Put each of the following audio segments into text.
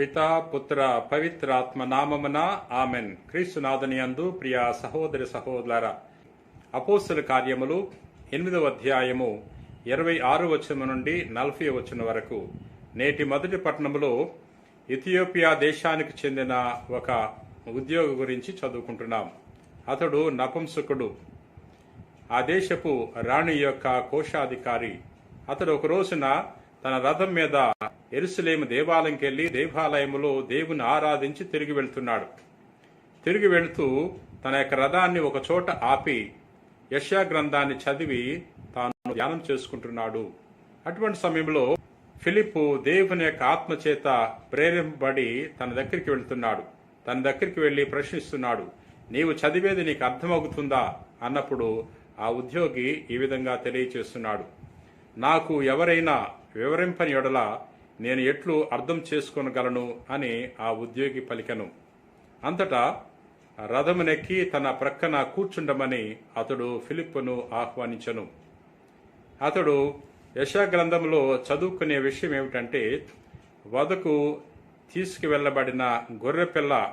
పితా పుత్ర పవిత్రాత్మ నామమున ఆమెన్. క్రీస్తునాథని అందు ప్రియ సహోదరి సహోదర అపోస్తుల కార్యములు ఎనిమిదవ అధ్యాయము ఇరవై ఆరు వచనం నుండి నలభై వచనం వరకు. నేటి మొదటి పట్టణంలో ఇథియోపియా దేశానికి చెందిన ఒక ఉద్యోగి గురించి చదువుకుంటున్నాం. అతడు నపుంసకుడు. ఆ దేశపు రాణి యొక్క కోశాధికారి. అతడు ఒక రోజున తన రథం మీద ఎరుసలేము దేవాలయంకెళ్ళి దేవాలయములో దేవుని ఆరాధించి తిరిగి వెళ్తున్నాడు. తిరిగి వెళుతూ తన యొక్క రథాన్ని ఒక చోట ఆపి యశా గ్రంథాన్ని చదివి తాను ధ్యానం చేసుకుంటున్నాడు. అటువంటి సమయంలో ఫిలిప్పు దేవుని యొక్క ఆత్మ చేత ప్రేరేపబడి తన దగ్గరికి వెళ్తున్నాడు. తన దగ్గరికి వెళ్ళి ప్రశ్నిస్తున్నాడు నీవు చదివేది నీకు అర్థమవుతుందా? అన్నప్పుడు ఆ ఉద్యోగి ఈ విధంగా తెలియచేస్తున్నాడు నాకు ఎవరైనా వివరింపని ఎడల నేను ఎట్లు అర్థం చేసుకొనగలను అని ఆ ఉద్యోగి పలికను. అంతటా రథమునెక్కి తన ప్రక్కన కూర్చుండమని అతడు ఫిలిప్పును ఆహ్వానించను. అతడు యశాగ్రంథంలో చదువుకునే విషయం ఏమిటంటే వదకు తీసుకువెళ్ళబడిన గొర్రెపిల్ల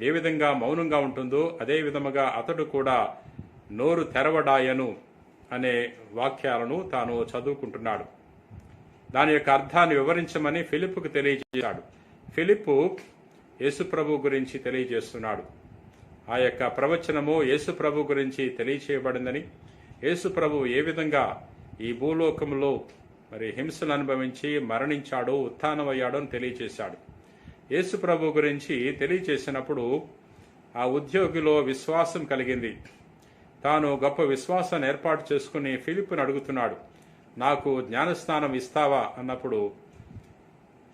ఏ విధంగా మౌనంగా ఉంటుందో అదే విధముగా అతడు కూడా నోరు తెరవడాయను అనే వాక్యాలను తాను చదువుకుంటున్నాడు. దాని యొక్క అర్థాన్ని వివరించమని ఫిలిప్కు తెలియజేశాడు. ఫిలిప్పు యేసుప్రభు గురించి తెలియజేస్తున్నాడు. ఆ యొక్క ప్రవచనము యేసుప్రభు గురించి తెలియచేయబడిందని యేసుప్రభు ఏ విధంగా ఈ భూలోకంలో మరి హింసను అనుభవించి మరణించాడో ఉత్థానమయ్యాడో అని తెలియజేశాడు యేసుప్రభు గురించి తెలియజేసినప్పుడు ఆ ఉద్యోగిలో విశ్వాసం కలిగింది. తాను గొప్ప విశ్వాసాన్ని ఏర్పాటు చేసుకుని ఫిలిప్ను అడుగుతున్నాడు. నాకు జ్ఞానస్నానం ఇస్తావా అన్నప్పుడు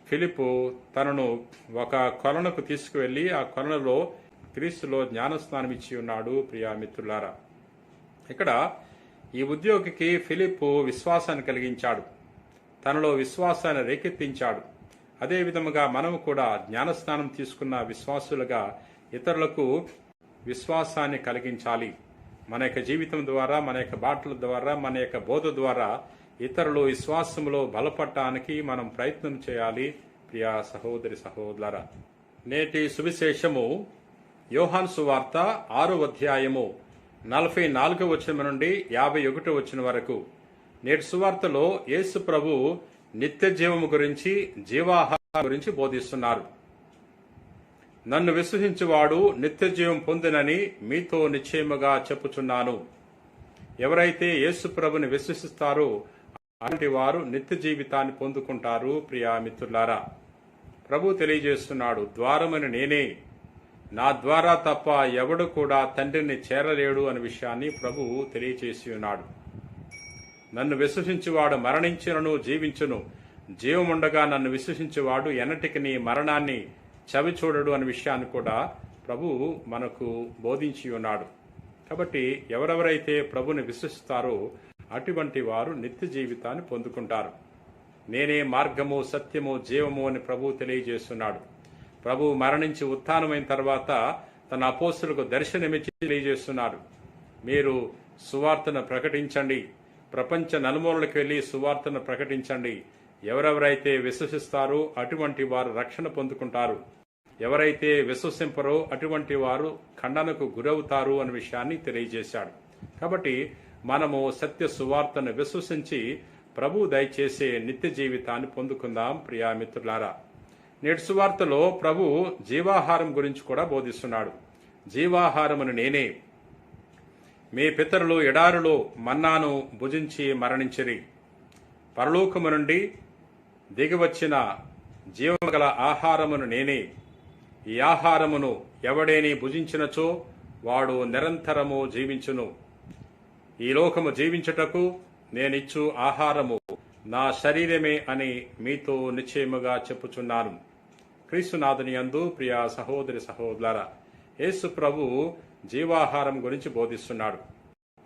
ఫిలిపు తనను ఒక కొలనుకు తీసుకువెళ్ళి ఆ కొలనులో క్రీస్తులో జ్ఞానస్నానం ఇచ్చి ఉన్నాడు ప్రియా మిత్రులారా. ఇక్కడ ఈ ఉద్యోగికి ఫిలిప్ విశ్వాసాన్ని కలిగించాడు. తనలో విశ్వాసాన్ని రేకెత్తించాడు. అదే విధముగా మనము కూడా జ్ఞానస్నానం తీసుకున్న విశ్వాసులుగా ఇతరులకు విశ్వాసాన్ని కలిగించాలి. మన యొక్క జీవితం ద్వారా మన యొక్క బాటల ద్వారా మన యొక్క బోధ ద్వారా ఇతరులు విశ్వాసంలో బలపడటానికి మనం ప్రయత్నం చేయాలి. ప్రియా సహోదరి సహోదర నేటి సువిశేషము యోహాన్ సువార్త ఆరో అధ్యాయము నలభై నాలుగో వచనం నుండి యాభై ఒకటో వచ్చిన వరకు. నేటి సువార్తలో యేసు ప్రభు నిత్య జీవము గురించి జీవాహారం గురించి బోధిస్తున్నారు. నన్ను విశ్వసించువాడు నిత్య జీవం పొందినని మీతో నిశ్చయముగా చెప్పుచున్నాను. ఎవరైతే యేసు ప్రభుని విశ్వసిస్తారో అలాంటి వారు నిత్య జీవితాన్ని పొందుకుంటారు ప్రియా మిత్రులారా. ప్రభు తెలియజేస్తున్నాడు ద్వారమని నేనే. నా ద్వారా తప్ప ఎవడు కూడా తండ్రిని చేరలేడు అనే విషయాన్ని ప్రభు తెలియచేసి ఉన్నాడు. నన్ను విశ్వసించువాడు మరణించినను జీవించును. జీవముండగా నన్ను విశ్వసించేవాడు ఎన్నటికి నీ మరణాన్ని చవి చూడడు అనే విషయాన్ని కూడా ప్రభు మనకు బోధించి ఉన్నాడు. కాబట్టి ఎవరెవరైతే ప్రభుని విశ్వసిస్తారో అటువంటి వారు నిత్య జీవితాన్ని పొందుకుంటారు. నేనే మార్గము సత్యము జీవము అని ప్రభు తెలియజేస్తున్నాడు. ప్రభు మరణించి ఉత్థానమైన తర్వాత తన అపోస్తులకు దర్శనమిచ్చి తెలియజేస్తున్నాడు. మీరు సువార్తను ప్రకటించండి. ప్రపంచ నలుమూలలకు వెళ్ళి సువార్తను ప్రకటించండి. ఎవరెవరైతే విశ్వసిస్తారో అటువంటి వారు రక్షణ పొందుకుంటారు. ఎవరైతే విశ్వసింపరో అటువంటి వారు ఖండనకు గురవుతారు అనే విషయాన్ని తెలియజేశాడు. కాబట్టి మనము సత్య సువార్తను విశ్వసించి ప్రభు దయచేసే నిత్య జీవితాన్ని పొందుకుందాం ప్రియా మిత్రులారా. నేటి సువార్తలో ప్రభు జీవాహారం గురించి కూడా బోధిస్తున్నాడు. జీవాహారమును నేనే. మీ పితరులు ఎడారులో మన్నాను భుజించి మరణించిరి. పరలోకము నుండి దిగివచ్చిన జీవగల ఆహారమును నేనే. ఈ ఆహారమును ఎవడేని భుజించినచో వాడు నిరంతరము జీవించును. ఈ లోకము జీవించుటకు నేనిచ్చు ఆహారము. నా శరీరమే అని మీతో నిశ్చయముగా చెప్పుచున్నాను. క్రీస్తునాథుని అందు ప్రియ సహోదరి సహోదర యేసు ప్రభు జీవాహారం గురించి బోధిస్తున్నాడు.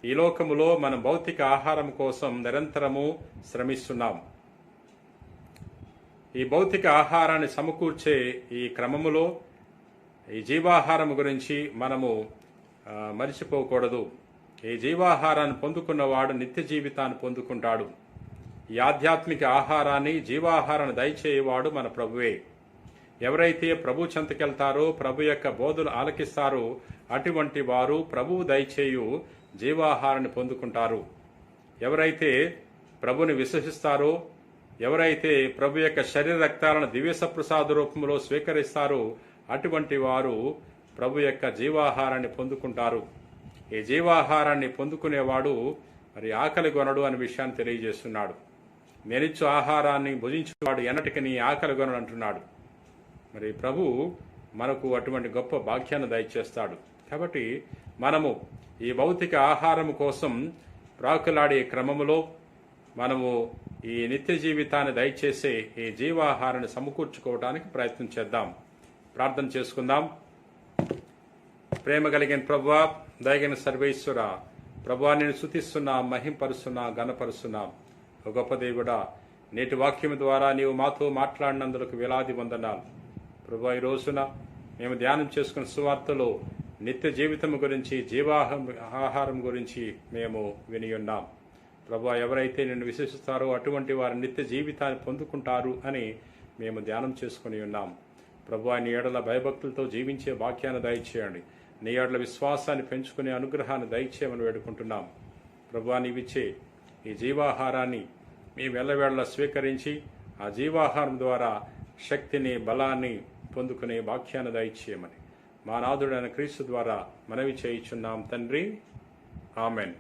ఈ లోకములో మనం భౌతిక ఆహారం కోసం నిరంతరము శ్రమిస్తున్నాం. ఈ భౌతిక ఆహారాన్ని సమకూర్చే ఈ క్రమములో ఈ జీవాహారం గురించి మనము మరిచిపోకూడదు. ఈ జీవాహారాన్ని పొందుకున్నవాడు నిత్య జీవితాన్ని పొందుకుంటాడు. ఈ ఆధ్యాత్మిక ఆహారాన్ని జీవాహారాన్ని దయచేయవాడు మన ప్రభువే. ఎవరైతే ప్రభు చెంతకెళ్తారో ప్రభు యొక్క బోధలు ఆలకిస్తారో అటువంటి వారు ప్రభువు దయచేయు జీవాహారాన్ని పొందుకుంటారు. ఎవరైతే ప్రభుని విశ్వసిస్తారో ఎవరైతే ప్రభు యొక్క శరీర రక్తాలను దివ్యసప్రసాద రూపంలో స్వీకరిస్తారో అటువంటి వారు ప్రభు యొక్క జీవాహారాన్ని పొందుకుంటారు. ఈ జీవాహారాన్ని పొందుకునేవాడు మరి ఆకలి కొనడు అనే విషయాన్ని తెలియజేస్తున్నాడు. నేనిచ్చు ఆహారాన్ని భుజించేవాడు ఎన్నటికి నీ ఆకలి కొనడు అంటున్నాడు. మరి ప్రభు మనకు అటువంటి గొప్ప భాగ్యాన్ని దయచేస్తాడు. కాబట్టి మనము ఈ భౌతిక ఆహారం కోసం ప్రాకులాడే క్రమములో మనము ఈ నిత్య జీవితాన్ని దయచేసే ఈ జీవాహారాన్ని సమకూర్చుకోవడానికి ప్రయత్నం చేద్దాం. ప్రార్థన చేసుకుందాం. ప్రేమ కలిగిన ప్రభువా దయగిన సర్వేశ్వర ప్రభువా నేను శుతిస్తున్నా మహింపరుస్తున్నా గణపరుస్తున్నా ఒక గొప్ప దేవుడా నేటి వాక్యం ద్వారా నీవు మాతో మాట్లాడినందుకు వేలాది వందనాలు. ప్రభు ఈ రోజున మేము ధ్యానం చేసుకున్న సువార్తలో నిత్య జీవితం గురించి జీవాహం ఆహారం గురించి మేము విని ఉన్నాం. ఎవరైతే నిన్ను విశ్వసిస్తారో అటువంటి వారి నిత్య జీవితాన్ని పొందుకుంటారు అని మేము ధ్యానం చేసుకుని ఉన్నాం. ప్రభు ఆయన ఏడల భయభక్తులతో జీవించే వాక్యాన్ని దయచేయండి. నీ ఏడల విశ్వాసాన్ని పెంచుకునే అనుగ్రహాన్ని దయచేయమని వేడుకుంటున్నాం. ప్రభు నీవిచ్చే ఈ జీవాహారాన్ని మేము ఎల్లవేళలా స్వీకరించి ఆ జీవాహారం ద్వారా శక్తిని బలాన్ని పొందుకునే వాక్యాన్ని దయచేయమని. మా నాథుడైన క్రీస్తు ద్వారా మనవి చేయుచున్నాం తండ్రి. ఆమెన్.